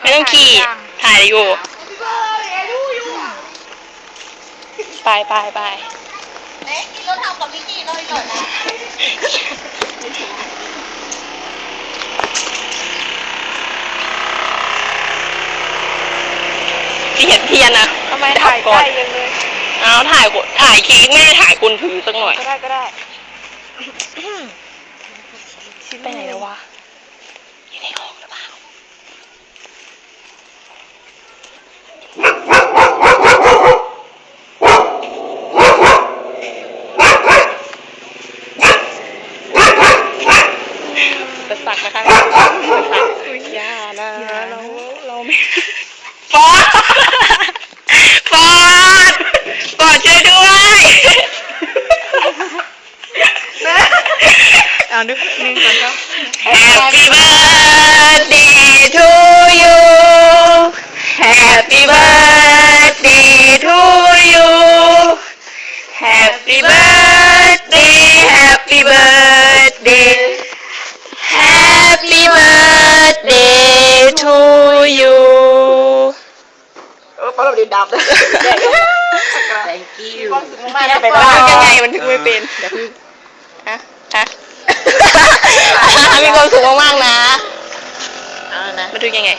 ไม่ต้องขี่ถ่ายอยู่ ไปไปไปเอ๊ะกินรถทำกับมิกกี้เลยก่อนนะที่เห็นเทียนนะทำไมถ่ายก่ใกอล้นยังเลยเอาถ่ายกดถ่ายเค้กไม่ได้ถ่ายคนถือสักหน่อย ก็ได้ก็ได้ไปไหนแล้ววะ อยู่ในห้องหรือเปล่า จะ สักนะคะจะสักอย่านะเราเราไม่ฟอดฟอดฟอดช่วยด้วยเอานึกนึงก่อนครับ Happy birthday to you Happy birthday to you Happy birthday Happy birthday เออเพราะเราดินดับเลย thank you มาแล้วไปมันบ้าถึงยังไงมันถึงไม่เป็นเดี๋ยวพึ่งฮะฮะมีความสุขมากๆนะ เอานะ มันถึงยังไง